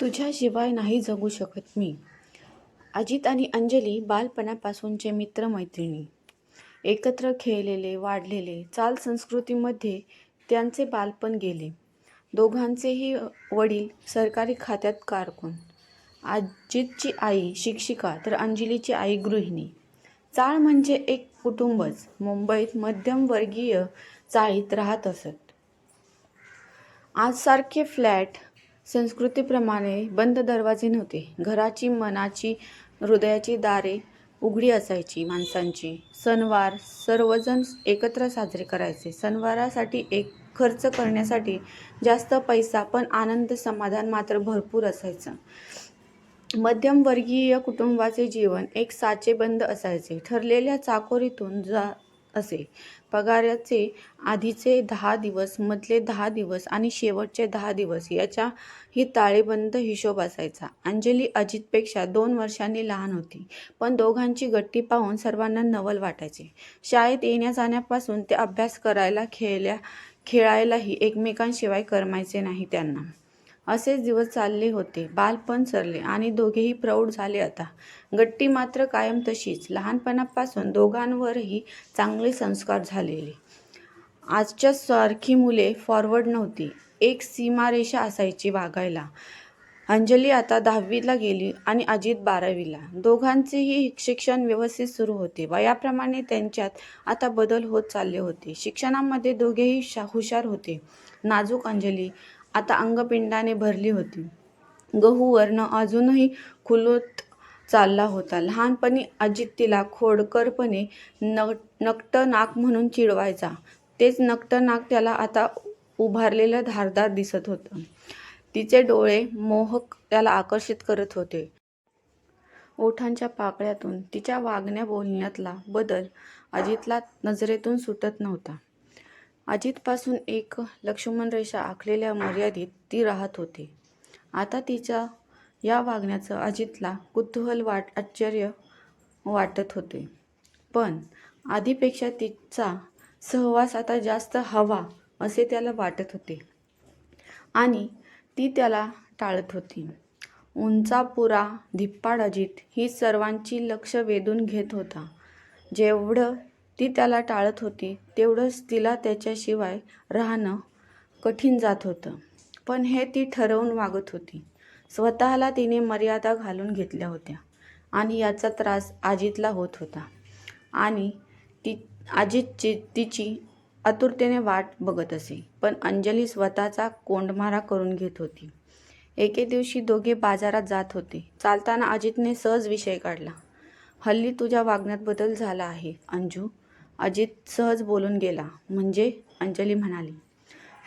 तुझ्याशिवाय नाही जगू शकत मी. अजित आणि अंजली बालपणापासूनचे मित्रमैत्रिणी. एकत्र खेळलेले वाढलेले चाल संस्कृतीमध्ये त्यांचे बालपण गेले. दोघांचेही वडील सरकारी खात्यात कारकून. अजितची आई शिक्षिका तर अंजलीची आई गृहिणी. चाळ म्हणजे एक कुटुंबच मुंबईत मध्यमवर्गीय चाळीत राहत असत. आजसारखे फ्लॅट संस्कृतीप्रमाणे बंद दरवाजे नव्हते. घराची मनाची हृदयाची दारे उघडी असायची माणसांची. सणवार सर्वजण एकत्र साजरे करायचे. सणवारासाठी एक खर्च करण्यासाठी जास्त पैसा पण आनंद समाधान मात्र भरपूर असायचं. मध्यमवर्गीय कुटुंबाचे जीवन एक साचेबंद असायचे. ठरलेल्या चाकोरीतून जा असे. पगाराचे आधीचे दहा दिवस मधले दहा दिवस आणि शेवटचे दहा दिवस याच्या ही ताळेबंद हिशोब असायचा. अंजली अजितपेक्षा दोन वर्षांनी लहान होती पण दोघांची गट्टी पाहून सर्वांना नवल वाटायचे. शाळेत येण्या जाण्यापासून ते अभ्यास करायला खेळल्या खेळायलाही एकमेकांशिवाय करमायचे नाही त्यांना. असेच दिवस चालले होते. बालपण सरले आणि दोघेही प्रौढ झाले आता. गट्टी मात्र कायम तशीच. लहानपणापासून दोघांवरही चांगले संस्कार झालेले. आजच्या सारखी मुले फॉरवर्ड नव्हती. एक सीमारेषा असायची वागायला. अंजली आता दहावीला गेली आणि अजित बारावीला. दोघांचेही शिक्षण व्यवस्थित सुरू होते. वयाप्रमाणे त्यांच्यात आता बदल होत चालले होते. शिक्षणामध्ये दोघेही शा हुशार होते. नाजूक अंजली आता अंगपिंडाने भरली होती. गहू वर्ण अजूनही खुलत चालला होता. लहानपणी अजित तिला खोडकरपणे न नकट नाक म्हणून चिडवायचा. तेच नकट नाक त्याला आता उभारलेलं धारदार दिसत होतं. तिचे डोळे मोहक त्याला आकर्षित करत होते. ओठांच्या पाकळ्यातून तिच्या वागण्या बोलण्यातला बदल अजितला नजरेतून सुटत नव्हता. अजितपासून एक लक्ष्मण रेषा आखलेल्या मर्यादित ती राहत होती. आता तिच्या या वागण्याचं अजितला कुतूहल वाट आश्चर्य वाटत होते. पण आधीपेक्षा तिचा सहवास आता जास्त हवा असे त्याला वाटत होते. आणि ती त्याला टाळत होती. उंचापुरा धिप्पाड अजित ही सर्वांची लक्ष वेधून घेत होता. जेवढं ती त्याला टाळत होती. तेवढंच तिला त्याच्याशिवाय राहणं कठीण जात होतं. पण हे ती ठरवून वागत होती. स्वतःला तिने मर्यादा घालून घेतल्या होत्या आणि याचा त्रास अजितला होत होता. आणि ती अजितची तिची आतुरतेने वाट बघत असे. पण अंजली स्वतःचा कोंडमारा करून घेत होती. एके दिवशी दोघे बाजारात जात होते. चालताना अजितने सहज विषय काढला. हल्ली तुझ्या वागण्यात बदल झाला आहे अंजू. अजित सहज बोलून गेला. म्हणजे? अंजली म्हणाली.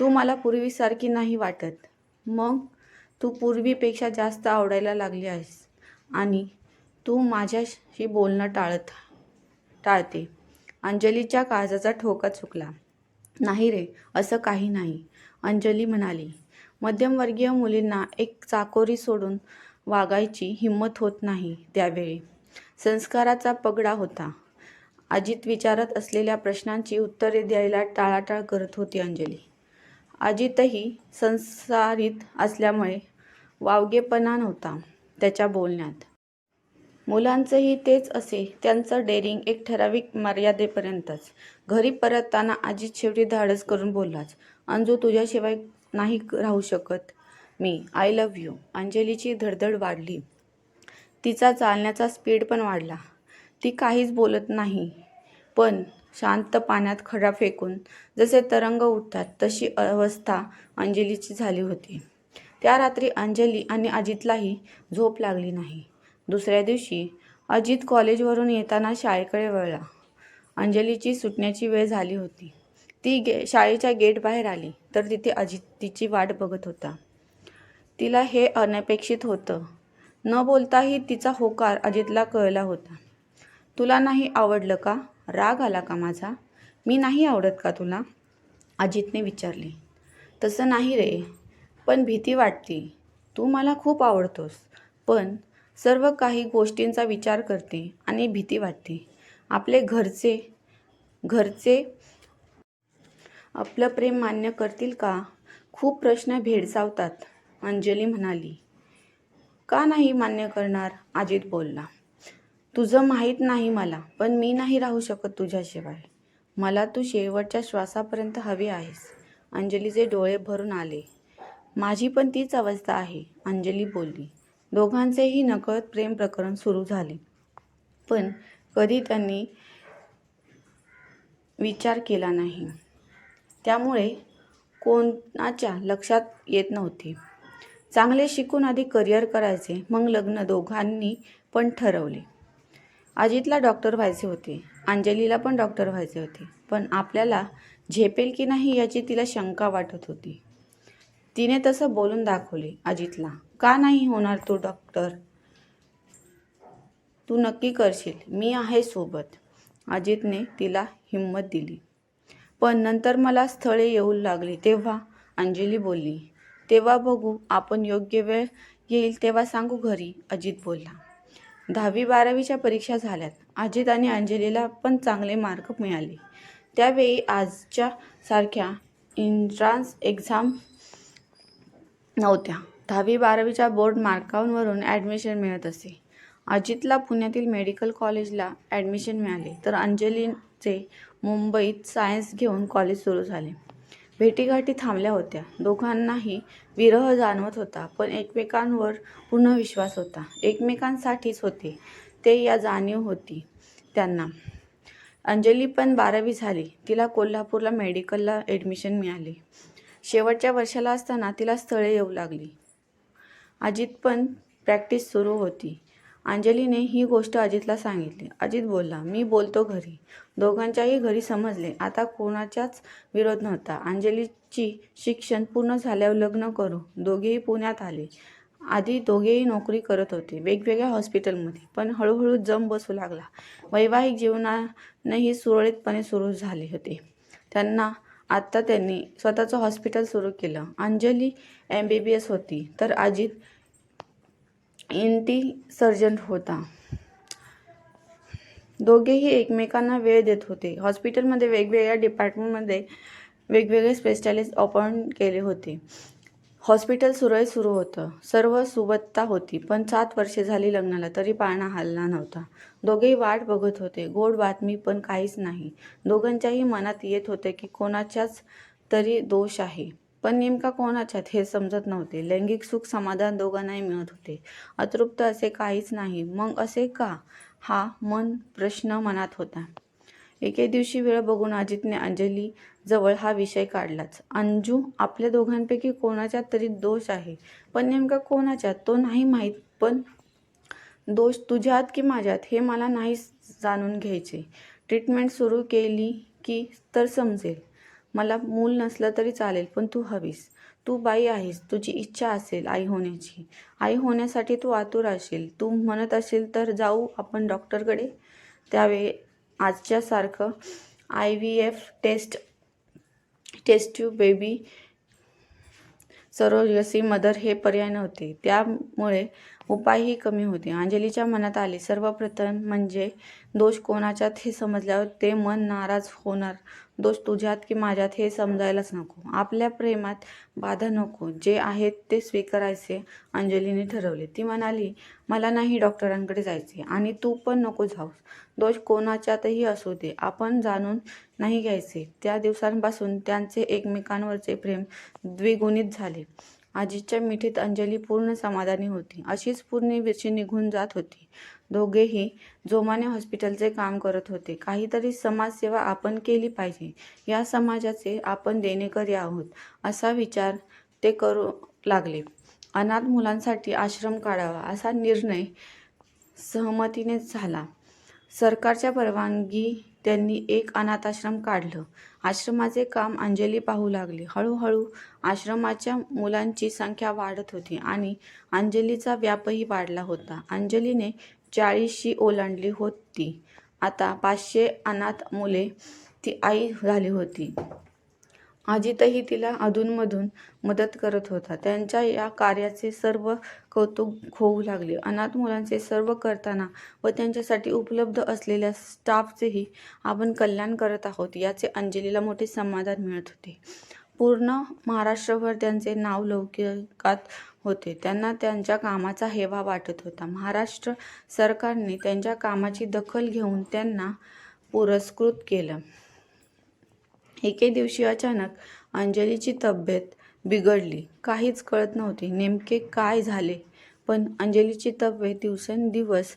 तू मला पूर्वीसारखी नाही वाटत. मग? तू पूर्वीपेक्षा जास्त आवडायला लागली आहेस. आणि तू माझ्याशी बोलणं टाळत टाळते. अंजलीच्या काळजाचा ठोका चुकला. नाही रे असं काही नाही. अंजली म्हणाली. मध्यमवर्गीय मुलींना एक चाकोरी सोडून वागायची हिंमत होत नाही त्यावेळी. संस्काराचा पगडा होता. अजित विचारत असलेल्या प्रश्नांची उत्तरे द्यायला टाळाटाळ करत होती अंजली. अजितही संसारित असल्यामुळे वावगेपणा नव्हता त्याच्या बोलण्यात. मुलांचंही तेच असे त्यांचं डेअरिंग एक ठराविक मर्यादेपर्यंतच. घरी परतताना अजित शेवटी धाडस करून बोललाच अंजू तुझ्याशिवाय नाही राहू शकत मी. आय लव्ह यू अंजलीची धडधड वाढली. तिचा चालण्याचा स्पीड पण वाढला. ती काहीच बोलत नाही. पण शांत पाण्यात खडा फेकून जसे तरंग उठतात तशी अवस्था अंजलीची झाली होती. त्या रात्री अंजली आणि अजितलाही झोप लागली नाही. दुसऱ्या दिवशी अजित कॉलेजवरून येताना शाळेकडे वळला. अंजलीची सुटण्याची वेळ झाली होती. ती गे शाळेच्या गेट बाहेर आली तर तिथे अजित तिची वाट बघत होता. तिला हे अनपेक्षित होतं. न बोलताही तिचा होकार अजितला कळला होता. तुला नाही आवडलं का? राग आला का माझा? मी नाही आवडत का तुला? अजितने विचारले. तसं नाही रे पण भीती वाटते. तू मला खूप आवडतोस पण सर्व काही गोष्टींचा विचार करते आणि भीती वाटते. आपले घरचे घरचे आपलं प्रेम मान्य करतील का? खूप प्रश्न भेडसावतात अंजली म्हणाली. का नाही मान्य करणार? अजित बोलला. तुझं माहीत नाही मला पण मी नाही राहू शकत तुझ्याशिवाय. मला तू शेवटच्या श्वासापर्यंत हवी आहेस. अंजलीचे डोळे भरून आले. माझी पण तीच अवस्था आहे अंजली बोलली. दोघांचेही नकळत प्रेम प्रकरण सुरू झाले. पण कधी त्यांनी विचार केला नाही. त्यामुळे कोणाच्या लक्षात येत नव्हते. चांगले शिकून आधी करिअर करायचे मग लग्न दोघांनी पण ठरवले. अजितला डॉक्टर व्हायचे होते. अंजलीला पण डॉक्टर व्हायचे होते. पण आपल्याला झेपेल की नाही याची तिला शंका वाटत होती. तिने तसं बोलून दाखवले अजितला. का नाही होणार तू डॉक्टर? तू नक्की करशील. मी आहे सोबत. अजितने तिला हिंमत दिली. पण नंतर मला स्थळे येऊ लागली तेव्हा अंजली बोलली तेव्हा बघू आपण योग्य वेळ येईल तेव्हा सांगू घरी अजित बोलला. दहावी बारावीच्या परीक्षा झाल्यात. अजित आणि अंजलीला पण चांगले मार्क मिळाले. त्यावेळी आजच्या सारख्या एंट्रान्स एक्झाम नव्हत्या. दहावी बारावीच्या बोर्ड मार्कांवरून ॲडमिशन मिळत असे. अजितला पुण्यातील मेडिकल कॉलेजला ॲडमिशन मिळाले. तर अंजलीचे मुंबईत सायन्स घेऊन कॉलेज सुरू झाले. भेटीगाठी थांबल्या होत्या. दोघांनाही विरह जाणवत होता पण एकमेकांवर पूर्ण विश्वास होता. एकमेकांसाठीच होते ते या जाणीव होती त्यांना. अंजली पण बारावी झाली. तिला कोल्हापूरला मेडिकलला ॲडमिशन मिळाले. शेवटच्या वर्षाला असताना तिला स्थळे येऊ लागली. अजित पण प्रॅक्टिस सुरू होती. अंजलीने ही गोष्ट अजितला सांगितली. अजित बोलला मी बोलतो घरी. दोघांच्याही घरी समजले. आता कोणाच्याच विरोध नव्हता. अंजलीची शिक्षण पूर्ण झाल्यावर लग्न करू. दोघेही पुण्यात आले. आधी दोघेही नोकरी करत होते. वेगवेगळ्या हॉस्पिटलमध्ये. पण हळूहळू जम बसू लागला. वैवाहिक जीवनानंही सुरळीतपणे सुरू झाले होते. त्यांना आत्ता त्यांनी स्वतःचं हॉस्पिटल सुरू केलं. Anjali M B B S होती. तर अजित एंटी सर्जंट होता. दोघेही एकमेकांना वेळ देत होते. हॉस्पिटलमध्ये वेगवेगळ्या डिपार्टमेंटमध्ये वेगवेगळे स्पेशालिस्ट अपॉइंट केले होते. हॉस्पिटल सुरळीत सुरू होतं. सर्व सुबत्ता होती पण सात वर्षे झाली लग्नाला तरी पाळणा हलला नव्हता. दोघेही वाट बघत होते. गोड बातमी पण काहीच नाही. दोघांच्याही मनात येत होते की कोणाच्याच तरी दोष आहे. पण नेमका कोणाच्यात हे समजत नव्हते. लैंगिक सुख समाधान दोघांनाही मिळत होते. अतृप्त असे काहीच नाही. मग असे का? हा मन प्रश्न मनात होता. एके दिवशी वेळ बघून अजितने अंजली जवळ हा विषय काढलाच. अंजू आपल्या दोघांपैकी कोणाच्यात तरी दोष आहे. पण नेमका कोणाच्यात? तो नाही माहीत. पण दोष तुझ्यात की माझ्यात हे मला नाही जाणून घ्यायचे. ट्रीटमेंट सुरू केली की तर समजेल. मला मूल नसलं तरी चालेल पण तू हवीस. तू बाई आहेस तुझी इच्छा असेल आई होण्याची. आई होण्यासाठी तू आतुर असेल. तू म्हणत असेल तर जाऊ आपण डॉक्टरकडे. त्यावेळी आजच्यासारखं I V F test test tube baby surrogacy mother हे पर्याय नव्हते. त्यामुळे उपायही कमी होते. अंजलीच्या मनात आले सर्वप्रथम म्हणजे दोष कोणाच्यात हे समजल्यावर ते मन नाराज होणार. दोष तुझ्यात की माझ्यात हे समजायलाच नको. आपल्या प्रेमात बाधा नको. जे आहेत ते स्वीकारायचे अंजलीने ठरवले. ती म्हणाली मला नाही डॉक्टरांकडे जायचे आणि तू पण नको जाऊस. दोष कोणाच्यातही असू दे. आपण जाणून नाही घ्यायचे. त्या दिवसांपासून त्यांचे एकमेकांवरचे प्रेम द्विगुणित झाले. आजीच्या मिठीत अंजली पूर्ण समाधानी होती. अशीच पूर्ण विरशी निघून जात होती. दोघेही जोमाने हॉस्पिटलचे काम करत होते. काहीतरी समाजसेवा आपण केली पाहिजे. या समाजाचे आपण देणेकरी आहोत असा विचार ते करू लागले. अनाथ मुलांसाठी आश्रम काढावा असा निर्णय सहमतीनेच झाला. सरकारच्या परवानगी त्यांनी एक अनाथाश्रम काढलं. आश्रमाचे काम अंजली पाहू लागली. हळूहळू आश्रमाच्या मुलांची संख्या वाढत होती आणि अंजलीचा व्यापही वाढला होता. अंजलीने चाळीसशी ओलांडली होती. आता पाचशे अनाथ मुले ती आई झाली होती. अजितही तिला अधूनमधून मदत करत होता. त्यांच्या या कार्याचे सर्व कौतुक होऊ लागले. अनाथ मुलांचे सर्व करताना व त्यांच्यासाठी उपलब्ध असलेल्या स्टाफचेही आपण कल्याण करत आहोत याचे अंजलीला मोठे समाधान मिळत होते. पूर्ण महाराष्ट्रभर त्यांचे नाव लौकिकात होते. त्यांना त्यांच्या कामाचा हेवा वाटत होता. महाराष्ट्र सरकारने त्यांच्या कामाची दखल घेऊन त्यांना पुरस्कृत केलं. एके दिवशी अचानक अंजलीची तब्येत बिघडली. काहीच कळत नव्हती नेमके काय झाले पण अंजलीची तब्येत दिवसेंदिवस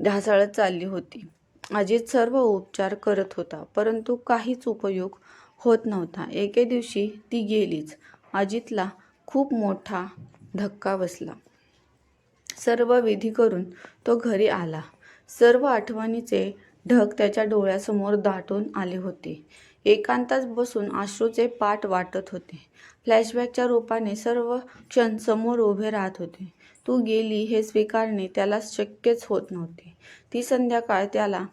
ढासळत चालली होती. अजित सर्व उपचार करत होता परंतु काहीच उपयोग होत नव्हता. एके दिवशी ती गेलीच. अजितला खूप मोठा धक्का बसला. सर्व विधी करून तो घरी आला. सर्व आठवणीचे ढग त्याच्या डोळ्यासमोर दाटून आले होते. एकांतात बसून अश्रूचे पाठ वाटत होते. फ्लॅशबॅकच्या रूपाने सर्व क्षण समोर उभे राहत होते. तू गेली हे स्वीकारणे त्याला शक्यच होत नव्हते. ती संध्याकाळ त्याला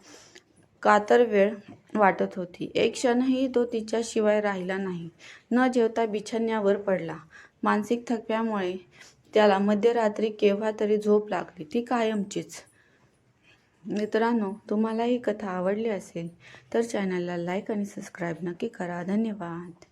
कातर वेळ वाटत होती. एक क्षणही तो तिच्याशिवाय राहिला नाही. न जेवता बिछाण्यावर पडला. मानसिक थकव्यामुळे त्याला मध्यरात्री केव्हा तरी झोप लागली. ती कायमचीच. मित्रांनो तुम्हाला ही कथा आवडली असेल तर चॅनलला लाईक आणि सबस्क्राईब नक्की करा. धन्यवाद.